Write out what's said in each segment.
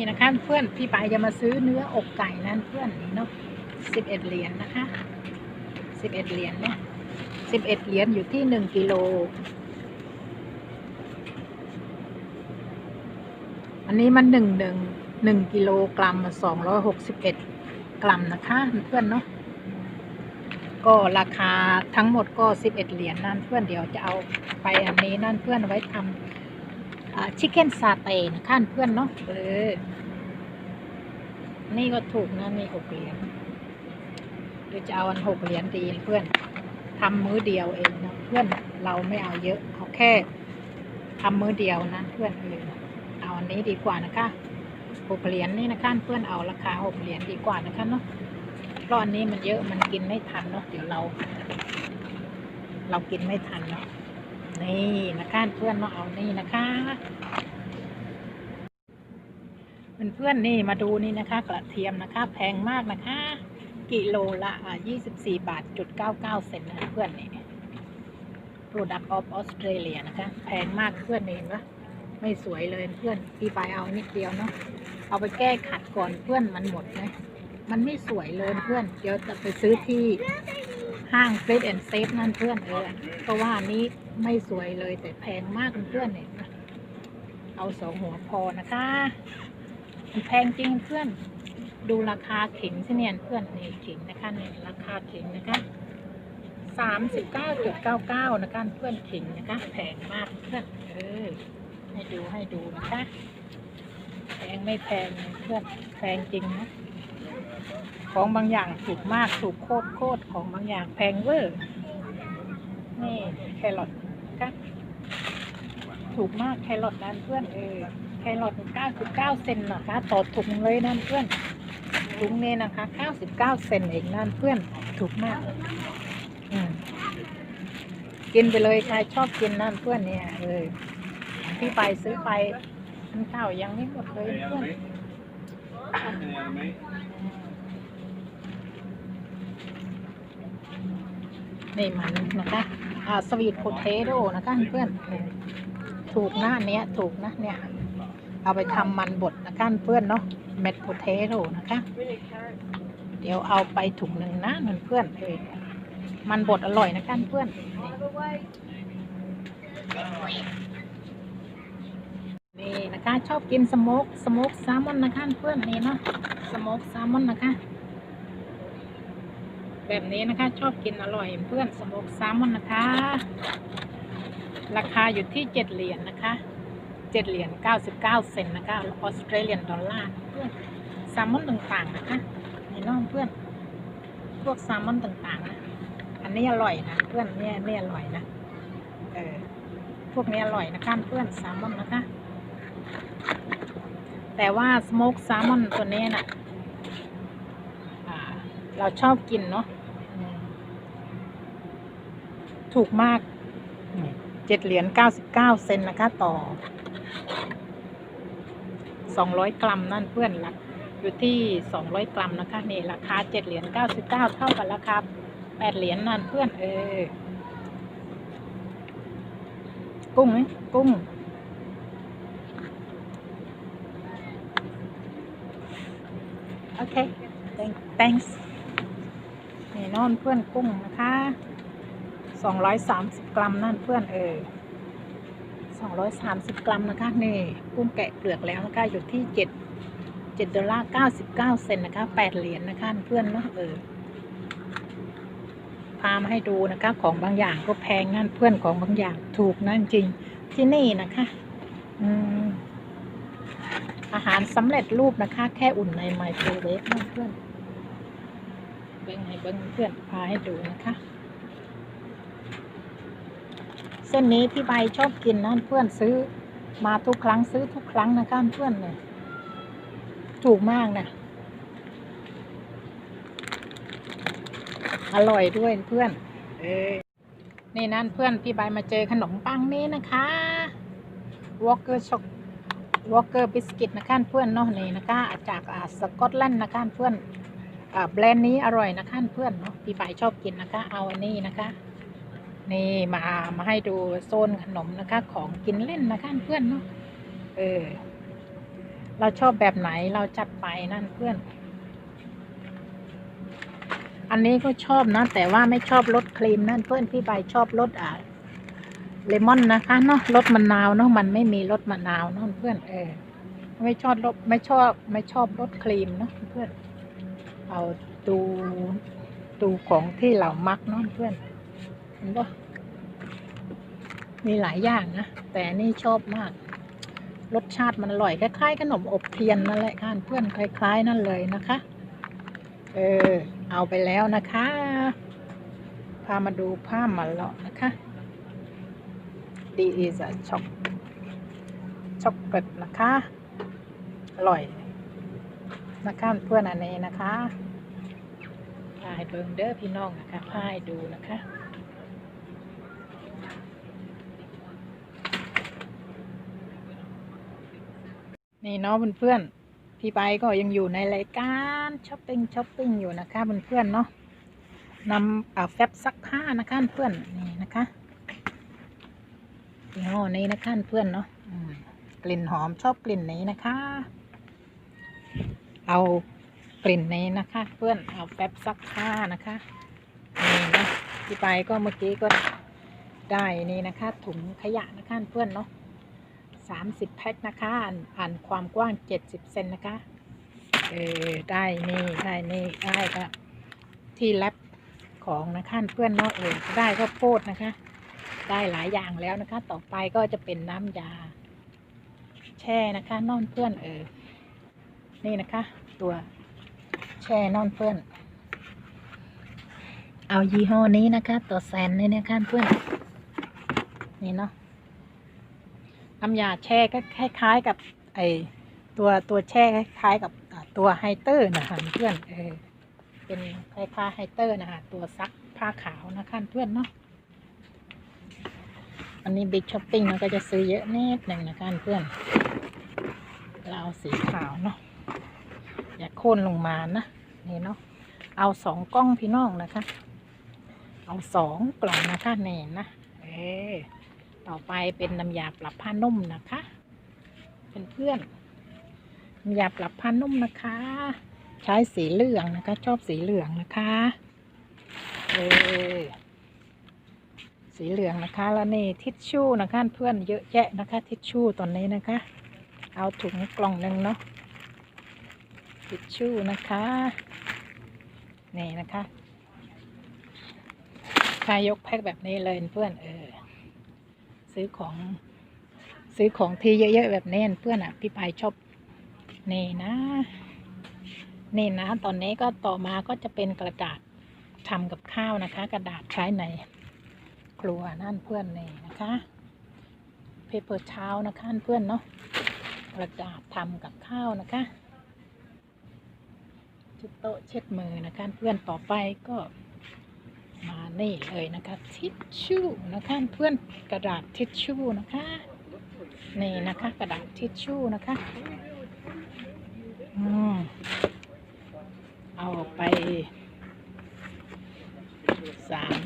นี่นะคะเพื่อนพี่ปายจะมาซื้อเนื้ออกไก่นั่นเพื่อนเนาะสิบเอ็ดเหรียญนะคะสิบเอ็ดเหรียญเนี่ยสิบเอ็ดเหรียญอยู่ที่หนึ่งกิโล อันนี้มันหนึ่งหนึ่งหนึ่งกิโลกรัมสองร้อยหกสิบเอ็ดกรัมนะคะเพื่อนเนาะก็ราคาทั้งหมดก็สิบเอ็ดเหรียญนั่นเพื่อนเดี๋ยวจะเอาไปอันนี้นั่นเพื่อนไว้ทำ ชิคเก้นซาเต้นะคะเพื่อนเนาะเออ นี่ก็ถูกนะนี่หกเหรียญหรือจะเอาอันหกเหรียญดีเพื่อนทำมื้อเดียวเองนะเพื่อนเราไม่เอาเยอะเอาแค่ทำมื้อเดียวนะเพื่อนเออเอาอันนี้ดีกว่านะคะหกเหรียญนี่นะคะเพื่อนเอาราคาหกเหรียญดีกว่านะคะเนาะเพราะอันนี้มันเยอะมันกินไม่ทันเนาะเดี๋ยวเรา เรากินไม่ทันเนาะ นี่นะคะเพื่อนเนาเอานี่นะคะเพื่อนๆนี่มาดูนี่นะคะ กระเทียมนะคะ แพงมากนะคะ กิโลละอ่า24 บาทจุด99เซนนะเพื่อนนี่ Product of Australia นะคะ แพงมากเพื่อนเห็นปะไม่สวยเลยเพื่อนพี่ไปเอานิดเดียวเนาะเอาไปแก้ขัดก่อนเพื่อนมันหมดนะมันไม่สวยเลยเพื่อน เดี๋ยวจะไปซื้อที่ห้าง f r e d and Safe นั่นเพื่อนเออเพราะว่านนี้ ไม่สวยเลยแต่แพงมากเพื่อนเนี่ยเอาสองหัวพอนะคะมันแพงจริงเพื่อน ดูราคาเข่งสิเนี่ยเพื่อนนี่เข่งนะคะเนี่ยราคาเข่งนะคะสามสิบเก้าจุดเก้าเก้านะคะเพื่อนเข่งนะคะแพงมากเพื่อนเออให้ดูให้ดูนะคะแพงไม่แพงเพื่อนแพงจริงนะของบางอย่างถูกมากถูกโคตรโคตรของบางอย่างแพงเวอร์นี่แครอท ก็ถูกมากแครอทนั้นเพื่อนเออแครอท99เก้าเซนนะคะต่อถุงเลยนั่นเพื่อนถุงนี้นะคะ99เก้าเซนเองนั่นเพื่อนถูกมากอืมกินไปเลยใครชอบกินนั่นเพื่อนเนี่ยเออพี่ไปซื้อไปมันข้าวยังไม่หมดเลยเพื่อนนี่มันนะคะ อ่าสวีทโพเทโต้นะคะเพื่อนถูกนะอันเนี้ยถูกนะเนี่ย เอาไปทำมันบดนะคะเพื่อนเนาะเม็ดโพเทโต้นะคะ เดี๋ยวเอาไปถุงหนึ่งนะเพื่อนเออมันบดอร่อยนะคะเพื่อนนี่นี่นะคะชอบกินสโมกสโมกแซลมอนนะคะเพื่อนนี่เนาะสโมกแซลมอนนะคะ แบบนี้นะคะ ชอบกินอร่อยเพื่อนสโมกแซลมอนนะคะ ราคาอยู่ที่เจ็ดเหรียญนะคะเจ็ดเหรียญเก้าสิบเก้าเซนนะคะออสเตรเลียนดอลลาร์เพื่อนแซลมอนต่างๆนะคะนี่น้องเพื่อน พวกแซลมอนต่างๆนะอันนี้อร่อยนะเพื่อนเนี่ยนี่อร่อยนะเออพวกนี้อร่อยนะคะเพื่อนแซลมอนนะคะ แต่ว่าสโมกแซลมอนตัวนี้น่ะอ่า เราชอบกินเนาะอืมถูกมากเจ็ดเหรียญเก้าสิบเก้าเซนนะคะต่อสองร้อยกรัมนั่นเพื่อนละอยู่ที่สองร้อยกรัมนะคะนี่ราคาเจ็ดเหรียญเก้าสิบเก้าเท่ากับราคาแปดเหรียญนั่นเพื่อนเออกุ้งไหมกุ้งโอเค Thank- thanks น่นอนเพื่อนกุ้งนะคะสองร้อยสามสิบกรัมนั่นเพื่อนเออสองร้อยสามสิบกรัมนะคะนี่กุ้งแกะเปลือกแล้วนะคะอยู่ที่เจ็ดเจ็ดดอลลาร์เก้าสิบเก้าเซนนะคะแปดเหรียญนะคะเพื่อนเนาะเออพามาให้ดูนะคะของบางอย่างก็แพงนั่นเพื่อนของบางอย่างถูกนั่นจริงที่นี่นะคะอืมอาหารสำเร็จรูปนะคะ แค่อุ่นในไมโครเวฟนั่นเพื่อน บิ้งให้เบิ้งเพื่อนพาให้ดูนะคะ เส้นนี้พี่ใบชอบกินนะเพื่อนซื้อมาทุกครั้งซื้อทุกครั้งนะคะเพื่อนเนี่ยถูกมากนะอร่อยด้วยเพื่อน เออนี่นั่นเพื่อนพี่ใบมาเจอขนมปังนี้นะคะวอ l เกอร์ช็อกวอ l เกอร์บิสกิตนะคะเพื่อนเนาะนี่นะคะจากอ่าสกอตแลนด์นะคะเพื่อน แบรนด์นี้อร่อยนะคะเพื่อนเนาะพี่ใบชอบกินนะคะ เอาอันนี้นะคะ นี่มามาให้ดูโซนขนมนะคะ ของกินเล่นนะคะเพื่อนเนาะเออ เราชอบแบบไหนเราจัดไปนั่นเพื่อน อันนี้ก็ชอบนะ แต่ว่าไม่ชอบรสครีมนั่นเพื่อนพี่ใบชอบรสอ่าเลมอนนะคะเนาะรสมะนาวเนาะมันไม่มีรสมะนาวเนาะเพื่อนเออไม่ชอบรสไม่ชอบไม่ชอบรสครีมเนาะเพื่อน เอาดูดูของที่เรามักเนาะเพื่อนเห็นปะมีหลายอย่างนะ แต่นี่ชอบมาก รสชาติมันอร่อย คล้ายๆขนมอบเทียนนั่นแหละค่ะเพื่อนคล้าย ๆ นั่นเลยนะคะ เออ เอาไปแล้วนะคะ พามาดูผ้ามาเลาะนะคะ ดีอีสช็อกช็อกเกตนะคะ อร่อย นะคะเพื่อนอันนี้นะคะพายเบิงเด้อพี่น้องนะคะพายดูนะคะนี่เนาะเพื่อนๆพี่ไปก็ยังอยู่ในรายการช้อปปิ้งช้อปปิ้งอยู่นะคะเพื่อนๆเนาะนำเอาแฟบซักผ้านะคะเพื่อนนี่นะคะยี่ห้อนี้นะคะเพื่อนเนาะกลิ่นหอมชอบกลิ่นนี้นะคะ เอากลิ่นนี้นะคะ เพื่อนเอาแฟบซักผ้านะคะนี่นะพี่ไปก็เมื่อกี้ก็ได้นี่นะคะ ถุงขยะนะคะเพื่อนเนาะสามสิบแพ็คนะคะอ่านอ่านความกว้างเจ็ดสิบเซนนะคะเออได้นี่ได้นี่ได้ก็ที่แลบของนะคะเพื่อนเนาะเออได้ก็โพดนะคะ ได้หลายอย่างแล้วนะคะ ต่อไปก็จะเป็นน้ำยา แช่นะคะนอนเพื่อนเออนี่นะคะ ตัว แช่นอนเพื่อน เอายี่ห้อนี้นะคะ ตัวแซนนี่นะคะเพื่อน นี่เนาะน้ำยาแช่ก็คล้ายๆกับไอตัวตัวแช่คล้ายๆกับตัวไฮเตอร์นะคะเพื่อนเออเป็นคล้ายๆไฮเตอร์นะคะตัวซักผ้าขาวนะคะเพื่อนเนาะอันนี้บิ๊กช้อปปิ้งมันก็จะซื้อเยอะนิดหนึ่งนะคะเพื่อนเราเอาสีขาวเนาะ อย่าโค่นลงมานะนี่เนาะเอาสองกล้องพี่น้องนะคะ เอาสองกล่องนะคะนี่นะเออต่อไปเป็นน้ำยาปรับผ้านุ่มนะคะเป็นเพื่อนๆน้ำยาปรับผ้านุ่มนะคะ ใช้สีเหลืองนะคะ ชอบสีเหลืองนะคะเออสีเหลืองนะคะแล้วนี่ทิชชู่นะคะเพื่อนเยอะแยะนะคะ ทิชชู่ตอนนี้นะคะ เอาถุงกล่องหนึ่งเนาะ ทิชชู่นะคะ นี่นะคะชายยกแพ็คแบบนี้เลยเพื่อนเออ ซื้อของซื้อของที่เยอะๆแบบนี้เพื่อนอะ พี่ปายชอบ นี่นะ นี่นะ ตอนนี้ก็ต่อมาก็จะเป็นกระดาษทำกับข้าวนะคะ กระดาษใช้ในครัวนั่นเพื่อนนี่นะคะเพเปอร์เช้านะคะเพื่อนเนาะกระดาษทำกับข้าวนะคะ ชุดโต๊ะเช็ดมือนะคะเพื่อนต่อไปก็มานี่เลยนะคะทิชชู่นะคะเพื่อนกระดาษทิชชู่นะคะนี่นะคะ กระดาษทิชชู่นะคะอืมเอาไปสาม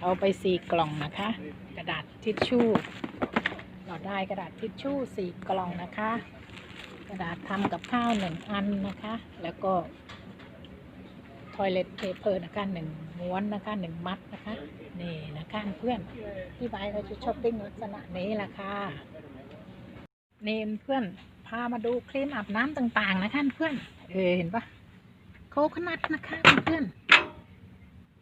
เอาไปสี่กล่องนะคะ กระดาษทิชชู่เราได้กระดาษทิชชู่สี่กล่องนะคะ กระดาษทำกับข้าวหนึ่งอันนะคะ แล้วก็ทอยเล็ตเพเปอร์นะคะหนึ่งม้วนนะคะหนึ่งมัดนะคะนี่นะคะเพื่อนพี่บายเขาจะช้อปปิ้งลักษณะนี้แหละค่ะเนี่เพื่อนพามาดูครีมอาบน้ำต่างๆนะคะเพื่อนเออเห็นปะโคคนัทนะคะเพื่อน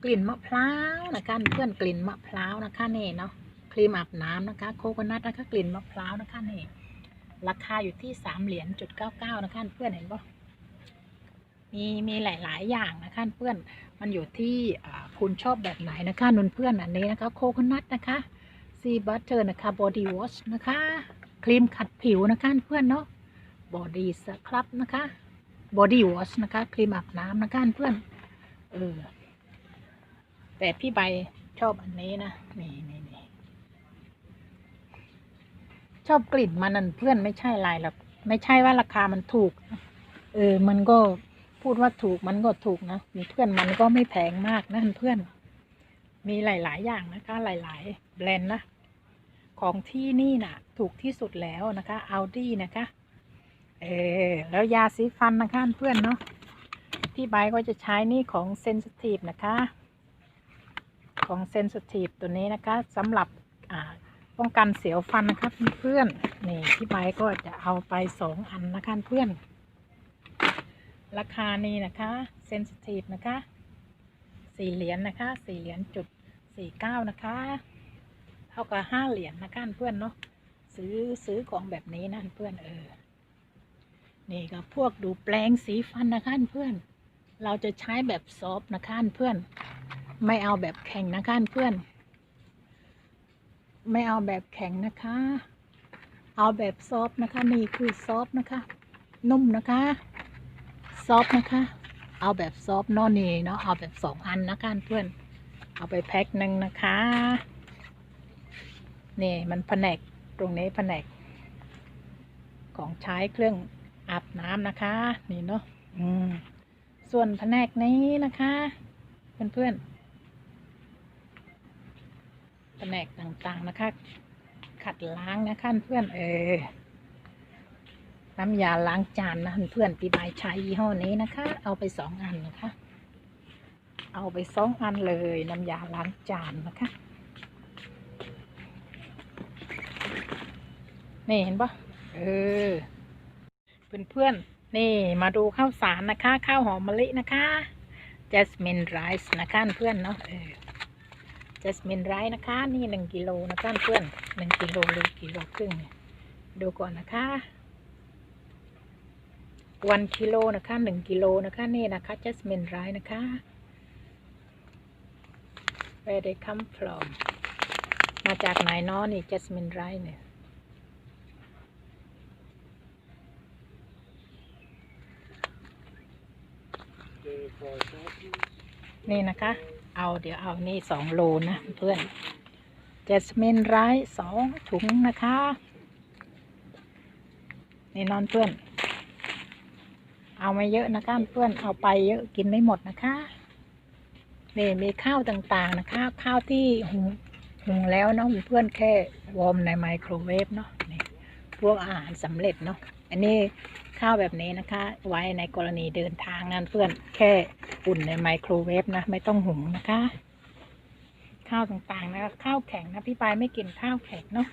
กลิ่นมะพร้าวนะคะเพื่อนกลิ่นมะพร้าวนะคะนี่เนาะครีมอาบน้ำนะคะ โคคนัทนะคะกลิ่นมะพร้าวนะคะนี่ ราคาอยู่ที่สามเหรียญจุดเก้าเก้านะคะเพื่อนเห็นปะมีมีหลาย ๆ อย่างนะคะเพื่อนมันอยู่ที่คุณชอบแบบไหนนะคะนุนเพื่อนอันนี้นะคะโคคนัทนะคะซีบัตเตอร์นะคะบอดี้วอชนะคะครีมขัดผิวนะคะเพื่อนเนาะบอดี้สครับนะคะบอดี้วอชนะคะครีมอาบน้ำนะคะเพื่อนเออแต่พี่ใบชอบอันนี้นะนี่นี่นี่ ชอบกลิ่นมันนั่นเพื่อนไม่ใช่ลายหรอกไม่ใช่ว่าราคามันถูก เออ มันก็พูดว่าถูกมันก็ถูกนะมีเพื่อนมันก็ไม่แพงมากนะเพื่อน มีหลาย ๆ อย่างนะคะ หลาย ๆ แบรนด์นะของที่นี่น่ะ ถูกที่สุดแล้วนะคะ Audi นะคะ เออแล้วยาสีฟันนะคะเพื่อนเนาะพี่ใบก็จะใช้นี่ของเซน i ทีฟนะคะ ของเซน i ทีฟตัวนี้นะคะสำหรับอ่า ป้องกันเสียวฟันนะคะเพื่อนๆนี่พี่ใบก็จะเอาไปสองอันนะคะเพื่อน ราคานี้นะคะเซน i ทีฟนะคะสี่เหรียญนะคะสี่เหรียญจุดสี่เก้านะคะ เท่ากับห้าเหรียญนะคะเพื่อนเนาะซื้อซื้อของแบบนี้นะเพื่อนเออนี่ก็พวกดูแปลงสีฟันนะคะเพื่อน เราจะใช้แบบซอฟต์นะคะเพื่อน ไม่เอาแบบแข็งนะคะเพื่อน ไม่เอาแบบแข็งนะคะ เอาแบบซอฟต์นะคะ นี่คือซอฟต์นะคะ นุ่มนะคะ ซอฟต์นะคะ เอาแบบซอฟต์นอนี่เนาะเอาแบบสองอันนะคะเพื่อน เอาไปแพ็คหนึ่งนะคะ นี่มันแผนกตรงนี้แผนก ของใช้เครื่องอาบน้ำนะคะ นี่เนาะอืมส่วนแผนกนี้นะคะ เพื่อนๆ แผนกต่างๆนะคะ ขัดล้างนะคะเพื่อนเออน้ำยาล้างจานนะเพื่อนปีบายใช้ยี่ห้อนี้นะคะ เอาไปสองอันนะคะ เอาไปสองอันเลยน้ำยาล้างจานนะคะนี่เห็นปะเออเพื่อนๆนี่มาดูข้าวสารนะคะ ข้าวหอมมะลินะคะ jasmine rice นะคะเพื่อนเนาะเออ jasmine rice นะคะ นี่หนึ่งกิโลนะคะเพื่อนหนึ่งกิโลหรือกิโลครึ่งเนี่ยดูก่อนนะคะวันกิโลนะคะหนึ่งกิโลนะคะนี่นะคะ jasmine rice นะคะ where they come from มาจากไหนนาะนี่ jasmine rice เนี่ยนี่นะคะ เอาเดี๋ยวเอานี่สองโลนะเพื่อนเจสมินไรซ์สองถุงนะคะ นี่นอนเพื่อน เอามาเยอะนะคะเพื่อนเอาไปเยอะกินไม่หมดนะคะนี่มีข้าวต่างๆนะคะ ข้าวที่หุงหุงแล้วเนาะเพื่อนแค่วอร์มในไมโครเวฟเนาะนี่พวกอาหารสำเร็จเนาะอันนี้ ข้าวแบบนี้นะคะ ไว้ในกรณีเดินทางนั่นเพื่อนแค่อุ่นในไมโครเวฟนะ ไม่ต้องหุงนะคะ ข้าวต่างๆนะคะข้าวแข็งนะพี่ปายไม่กินข้าวแข็งเนาะ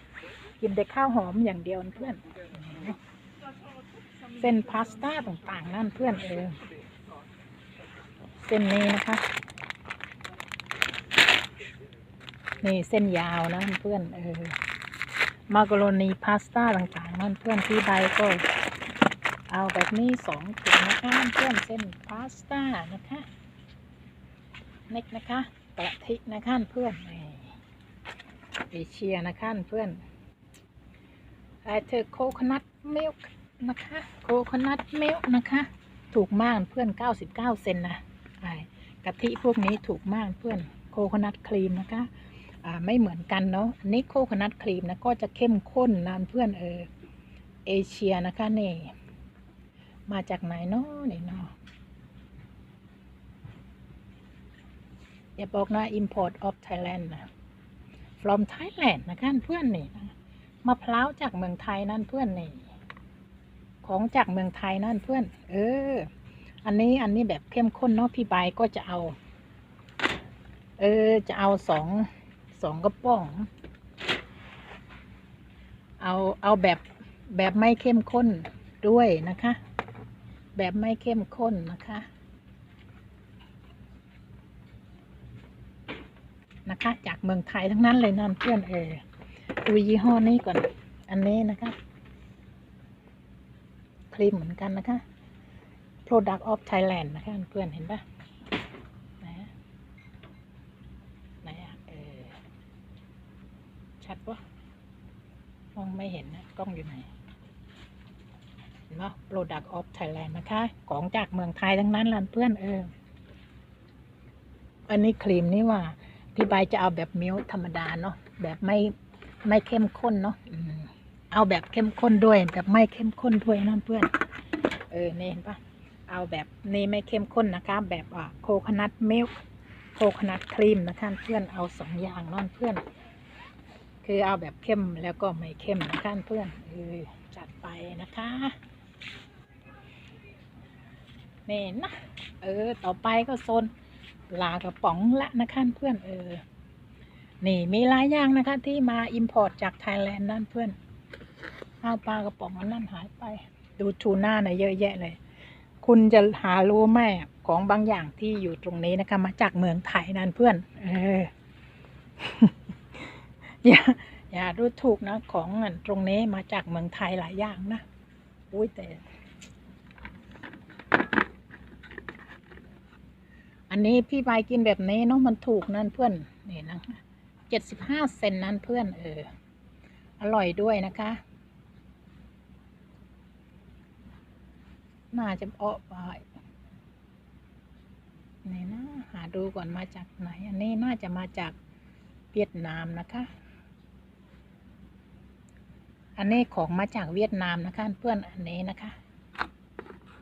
กินแต่ข้าวหอมอย่างเดียวเพื่อน เส้นพาสต้าต่างๆ นั่นเพื่อนเออเส้นนี้นะคะนี่เส้นยาวนะเพื่อนเออมาการโรนีพาสต้าต่างๆนั่นเพื่อนที่ใบก็ เอาแบบนี้สองถุงนะคะเพื่อนเส้นพาสต้านะคะเน็กนะคะกะทินะคะเพื่อนเอเชียนะคะเพื่อนไอเธอโคคนัทมิลค์นะคะโคคนัทมิลค์นะคะ ถูกมากเพื่อน 99 เซนนะไอกะทิพวกนี้ถูกมากเพื่อนโคคนัทครีมนะคะอ่าไม่เหมือนกันเนาะอันนี้โคคนัทครีมนะก็จะเข้มข้นนะเพื่อนเออเอเชียนะคะนี่ มาจากไหนเนาะนี่เนาะอย่าบอกนะ import of Thailand นะ from Thailand นะคะเพื่อนนี่นะมะพร้าวจากเมืองไทยนั่นเพื่อนนี่ ของจากเมืองไทยนั่นเพื่อน เออ อันนี้อันนี้แบบเข้มข้นเนาะพี่ใบก็จะเอา เออ จะเอาสองสองกระป๋อง เอาเอาแบบแบบไม่เข้มข้นด้วยนะคะ แบบไม่เข้มข้นนะคะ นะคะ จากเมืองไทยทั้งนั้นเลยนั่นเพื่อนเออดูยี่ห้อนี้ก่อน อันนี้นะคะครีมเหมือนกันนะคะ Product of Thailand นะคะเพื่อนเห็นปะนะนะเออชัดปะมองไม่เห็นนะ กล้องอยู่ไหน เนาะ Product of Thailand นะคะ ของจากเมืองไทยทั้งนั้นล่ะเพื่อนเออ อันนี้ครีมนี่ว่า พี่ใบจะเอาแบบมิลค์ธรรมดาเนาะ แบบไม่ไม่เข้มข้นเนาะเอาแบบเข้มข้นด้วย แบบไม่เข้มข้นด้วยนั่นเพื่อน เออนี่เห็นปะเอาแบบนี้ไม่เข้มข้นนะคะ แบบอ่าโคคนัทมิลค์โคคนัทครีมนะคะเพื่อนเอาสองอย่างนั่นเพื่อน คือเอาแบบเข้มแล้วก็ไม่เข้มนะคะเพื่อนเออจัดไปนะคะ นี่นะเออ ต่อไปก็โซนปลากระป๋องละนะคะเพื่อนเออ นี่มีหลายอย่างนะคะ ที่มาอิมพอร์ตจากไทยแลนด์นั่นเพื่อนเอาปลากระป๋องอันนั่นหายไป ดูทูน่าน่ะเยอะแยะเลย คุณจะหารู้ไหมของบางอย่างที่อยู่ตรงนี้นะคะ มาจากเมืองไทยนั่นเพื่อน เออ อย่าอย่าดูถูกนะ ของตรงนี้มาจากเมืองไทยหลายอย่างนะ อุ้ยแต่ อันนี้พี่ใบกินแบบนี้เนาะมันถูกนั่นเพื่อนนี่นะเจ็ดสิบห้าเซนนั่นเพื่อนเอออร่อยด้วยนะคะ น่าจะเอาไปนี่นะหาดูก่อนมาจากไหน อันนี้น่าจะมาจากเวียดนามนะคะ อันนี้ของมาจากเวียดนามนะคะเพื่อนอันนี้นะคะ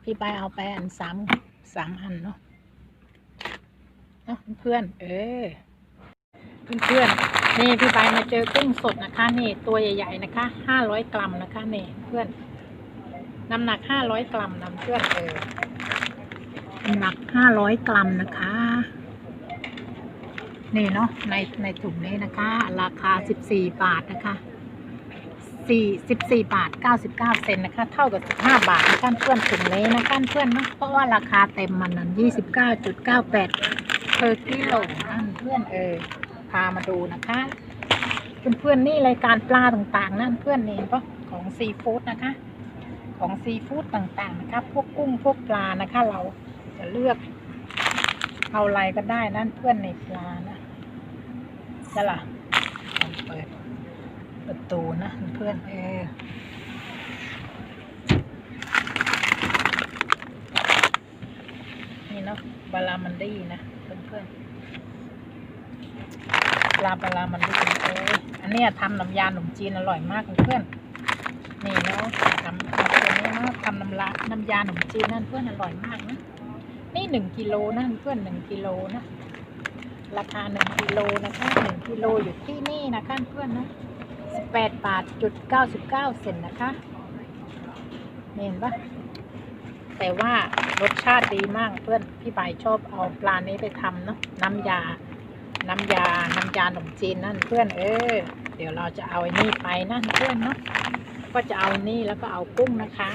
พี่ใบเอาไปอันสามสามอันเนาะ นะเพื่อนเออเพื่อนๆนี่พี่ใบมาเจอกุ้งสดนะคะ นี่ตัวใหญ่ ๆนะคะห้าร้อยกรัมนะคะนี่เพื่อนน้ำหนักห้าร้อยกรัมนะเพื่อนเออน้ำหนักห้าร้อยกรัมนะคะ นี่เนาะในในถุงนี้นะคะ ราคาสิบสี่บาทนะคะสี่สิบสี่บาทเก้าสิบเก้าเซนนะคะ เท่ากับสิบห้าบาทนะคะเพื่อนถุงนี้นะคะเพื่อนเนาะเพราะว่าราคาเต็มมันนั้นยี่สิบเก้าจุดเก้าแปด เพอร์กิโลนั่นเพื่อนเออพามาดูนะคะเพื่อนๆนี่รายการปลาต่างๆนั่นเพื่อนนี่ปะของซีฟู้ดนะคะ ของซีฟู้ดต่างๆนะคะพวกกุ้งพวกปลานะคะ เราจะเลือกเอาอะไรก็ได้นั่นเพื่อนในปลานะนั่นล่ะลองเปิดประตูนะเพื่อนเออนี่เนาะบาลามันดี้นะ พื่อนปลาบาลามันดีเอ้ยอันนี้ทำน้ำยาขนมจีนอร่อยมากเพื่อนนี่เนาะทำทำตัวนี้นาะทำน้ำลาน้ำยาขนมจีนนั่นเพื่อนอร่อยมากนะนี่หนึ่งกิโลนั่นเพื่อนหนึ่งกิโลนะราคาหนึ่งกิโลนะคะหนึ่งกิโลอยู่ที่นี่นะคะเพื่อนนะสิบแปดบาทจุดเก้าสิบเก้าเซนนะคะเห็นปะ แต่ว่ารสชาติดีมากเพื่อนพี่ใบชอบเอาปลานี้ไปทำเนาะน้ำยา น้ำยา น้ำยาขนมจีนนั่นเพื่อนเออ เดี๋ยวเราจะเอาไอ้นี่ไปนั่นเพื่อนเนาะก็จะเอานี่แล้วก็เอากุ้งนะคะ